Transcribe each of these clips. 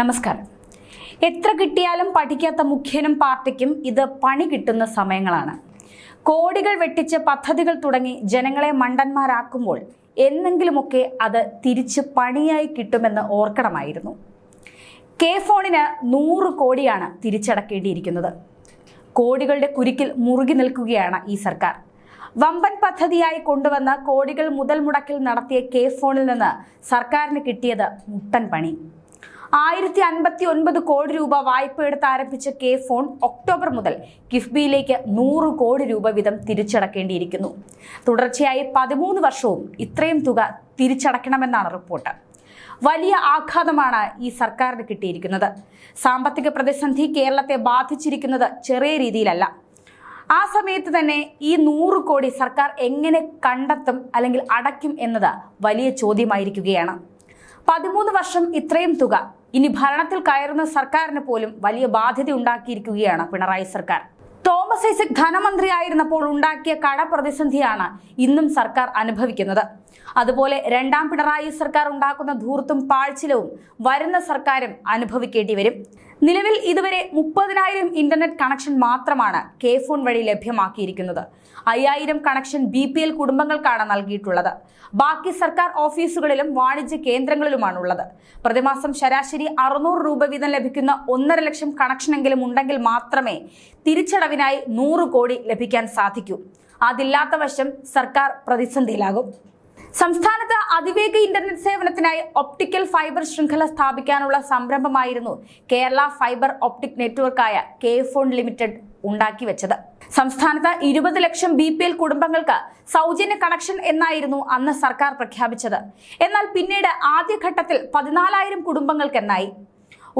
നമസ്കാരം. എത്ര കിട്ടിയാലും പഠിക്കാത്ത മുഖ്യനും പാർട്ടിക്കും ഇത് പണി കിട്ടുന്ന സമയങ്ങളാണ്. കോടികൾ വെട്ടിച്ച് പദ്ധതികൾ തുടങ്ങി ജനങ്ങളെ മണ്ടന്മാരാക്കുമ്പോൾ എന്നെങ്കിലുമൊക്കെ അത് തിരിച്ച് പണിയായി കിട്ടുമെന്ന് ഓർക്കണമായിരുന്നു. കെ ഫോണിന് നൂറ് കോടിയാണ് തിരിച്ചടക്കേണ്ടിയിരിക്കുന്നത്. കോടികളുടെ കുരുക്കിൽ മുറുകി നിൽക്കുകയാണ് ഈ സർക്കാർ. വമ്പൻ പദ്ധതിയായി കൊണ്ടുവന്ന കോടികൾ മുതൽ മുടക്കിൽ നടത്തിയ കെ ഫോണിൽ നിന്ന് സർക്കാരിന് കിട്ടിയത് മുട്ടൻ പണി. ആയിരത്തി അൻപത്തി ഒൻപത് കോടി രൂപ വായ്പ എടുത്ത് ആരംഭിച്ച കെ ഫോൺ ഒക്ടോബർ മുതൽ കിഫ്ബിയിലേക്ക് നൂറ് കോടി രൂപ വീതം തിരിച്ചടക്കേണ്ടിയിരിക്കുന്നു. തുടർച്ചയായി പതിമൂന്ന് വർഷവും ഇത്രയും തുക തിരിച്ചടക്കണമെന്നാണ് റിപ്പോർട്ട്. വലിയ ആഘാതമാണ് ഈ സർക്കാരിന് കിട്ടിയിരിക്കുന്നത്. സാമ്പത്തിക പ്രതിസന്ധി കേരളത്തെ ബാധിച്ചിരിക്കുന്നത് ചെറിയ രീതിയിലല്ല. ആ സമയത്ത് തന്നെ ഈ നൂറ് കോടി സർക്കാർ എങ്ങനെ കണ്ടെത്തും അല്ലെങ്കിൽ അടയ്ക്കും എന്നത് വലിയ ചോദ്യമായിരിക്കുകയാണ്. പതിമൂന്ന് വർഷം ഇത്രയും തുക ഇനി ഭരണത്തിൽ കയറുന്ന സർക്കാരിന് പോലും വലിയ ബാധ്യത ഉണ്ടാക്കിയിരിക്കുകയാണ് പിണറായി സർക്കാർ. തോമസ് ഐസക് ധനമന്ത്രിയായിരുന്നപ്പോൾ ഉണ്ടാക്കിയ കടപ്രതിസന്ധിയാണ് ഇന്നും സർക്കാർ അനുഭവിക്കുന്നത്. അതുപോലെ രണ്ടാം പിണറായി സർക്കാർ ഉണ്ടാക്കുന്ന ധൂർത്തും പാഴ്ചിലവും വരുന്ന സർക്കാരും അനുഭവിക്കേണ്ടി വരും. നിലവിൽ ഇതുവരെ മുപ്പതിനായിരം ഇന്റർനെറ്റ് കണക്ഷൻ മാത്രമാണ് കെ ഫോൺ വഴി ലഭ്യമാക്കിയിരിക്കുന്നത്. അയ്യായിരം കണക്ഷൻ ബി പി എൽ കുടുംബങ്ങൾക്കാണ് നൽകിയിട്ടുള്ളത്. ബാക്കി സർക്കാർ ഓഫീസുകളിലും വാണിജ്യ കേന്ദ്രങ്ങളിലുമാണ് ഉള്ളത് പ്രതിമാസം ശരാശരി അറുന്നൂറ് രൂപ വീതം ലഭിക്കുന്ന ഒന്നര ലക്ഷം കണക്ഷനെങ്കിലും ഉണ്ടെങ്കിൽ മാത്രമേ തിരിച്ചടവിനായി നൂറ് കോടി ലഭിക്കാൻ സാധിക്കൂ. അതില്ലാത്ത വശം സർക്കാർ പ്രതിസന്ധിയിലാകും. സംസ്ഥാനത്ത് അതിവേഗ ഇന്റർനെറ്റ് സേവനത്തിനായി ഒപ്റ്റിക്കൽ ഫൈബർ ശൃംഖല സ്ഥാപിക്കാനുള്ള സംരംഭമായിരുന്നു കേരള ഫൈബർ ഒപ്റ്റിക് നെറ്റ്വർക്കായ കെ ഫോൺ ലിമിറ്റഡ് ഉണ്ടാക്കി വെച്ചത്. സംസ്ഥാനത്ത് ഇരുപത് ലക്ഷം ബി പി എൽ കുടുംബങ്ങൾക്ക് സൗജന്യ കണക്ഷൻ എന്നായിരുന്നു അന്ന് സർക്കാർ പ്രഖ്യാപിച്ചത്. എന്നാൽ പിന്നീട് ആദ്യഘട്ടത്തിൽ പതിനാലായിരം കുടുംബങ്ങൾക്കെന്നായി.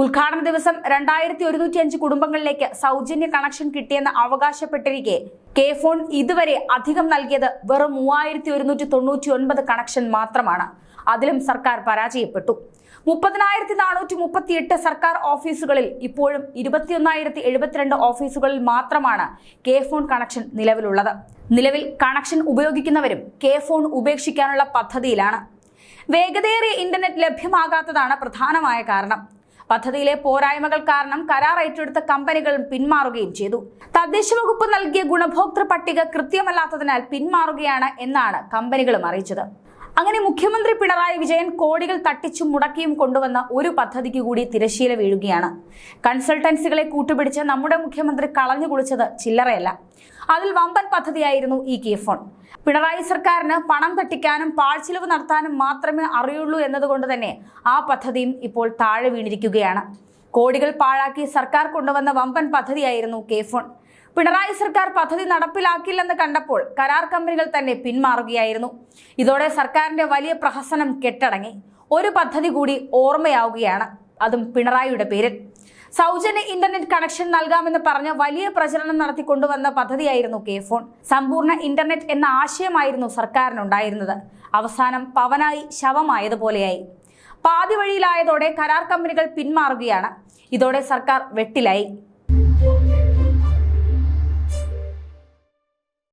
ഉദ്ഘാടന ദിവസം രണ്ടായിരത്തി ഒരുന്നൂറ്റി അഞ്ച് കുടുംബങ്ങളിലേക്ക് സൗജന്യ കണക്ഷൻ കിട്ടിയെന്ന് അവകാശപ്പെട്ടിരിക്കെ. കെ ഫോൺ ഇതുവരെ അധികം നൽകിയത് വെറും മൂവായിരത്തി ഒരുന്നൂറ്റി തൊണ്ണൂറ്റി ഒൻപത് കണക്ഷൻ മാത്രമാണ്. അതിലും സർക്കാർ പരാജയപ്പെട്ടു. മുപ്പതിനായിരത്തി നാനൂറ്റി മുപ്പത്തിയെട്ട് സർക്കാർ ഓഫീസുകളിൽ ഇപ്പോഴും ഇരുപത്തിയൊന്നായിരത്തി എഴുപത്തിരണ്ട് ഓഫീസുകളിൽ മാത്രമാണ് കെ ഫോൺ കണക്ഷൻ നിലവിലുള്ളത്. നിലവിൽ കണക്ഷൻ ഉപയോഗിക്കുന്നവരും കെ ഫോൺ ഉപേക്ഷിക്കാനുള്ള പദ്ധതിയിലാണ്. വേഗതയേറിയ ഇന്റർനെറ്റ് ലഭ്യമാകാത്തതാണ് പ്രധാനമായ കാരണം. പദ്ധതിയിലെ പോരായ്മകൾ കാരണം കരാർ ഏറ്റെടുത്ത കമ്പനികൾ പിന്മാറുകയും ചെയ്തു. തദ്ദേശ വകുപ്പ് നൽകിയ ഗുണഭോക്തൃ പട്ടിക കൃത്യമല്ലാത്തതിനാൽ പിന്മാറുകയാണ് എന്നാണ് കമ്പനികളും അറിയിച്ചത്. അങ്ങനെ മുഖ്യമന്ത്രി പിണറായി വിജയൻ കോടികൾ തട്ടിച്ചും മുടക്കിയും കൊണ്ടുവന്ന ഒരു പദ്ധതിക്ക് കൂടി തിരശീല വീഴുകയാണ്. കൺസൾട്ടൻസികളെ കൂട്ടുപിടിച്ച് നമ്മുടെ മുഖ്യമന്ത്രി കളഞ്ഞു കുളിച്ചത് ചില്ലറയല്ല. അതിൽ വമ്പൻ പദ്ധതിയായിരുന്നു ഈ കെ ഫോൺ. പിണറായി സർക്കാരിന് പണം തട്ടിക്കാനും പാഴ്ചിലവ് നടത്താനും മാത്രമേ അറിയുള്ളൂ എന്നതുകൊണ്ട് തന്നെ ആ പദ്ധതിയും ഇപ്പോൾ താഴെ വീണിരിക്കുകയാണ്. കോടികൾ പാഴാക്കി സർക്കാർ കൊണ്ടുവന്ന വമ്പൻ പദ്ധതിയായിരുന്നു കെ ഫോൺ. പിണറായി സർക്കാർ പദ്ധതി നടപ്പിലാക്കില്ലെന്ന് കണ്ടപ്പോൾ കരാർ കമ്പനികൾ തന്നെ പിന്മാറുകയായിരുന്നു. ഇതോടെ സർക്കാരിന്റെ വലിയ പ്രഹസനം കെട്ടടങ്ങി. ഒരു പദ്ധതി കൂടി ഓർമ്മയാവുകയാണ്. അതും പിണറായിയുടെ പേരിൽ. സൗജന്യ ഇന്റർനെറ്റ് കണക്ഷൻ നൽകാമെന്ന് പറഞ്ഞ് വലിയ പ്രചരണം നടത്തി കൊണ്ടുവന്ന പദ്ധതിയായിരുന്നു കെ ഫോൺ. സമ്പൂർണ ഇന്റർനെറ്റ് എന്ന ആശയമായിരുന്നു സർക്കാരിനുണ്ടായിരുന്നത്. അവസാനം പവനായി ശവമായതുപോലെയായി. പാതി വഴിയിലായതോടെ കരാർ കമ്പനികൾ പിന്മാറുകയാണ്. ഇതോടെ സർക്കാർ വെട്ടിലായി.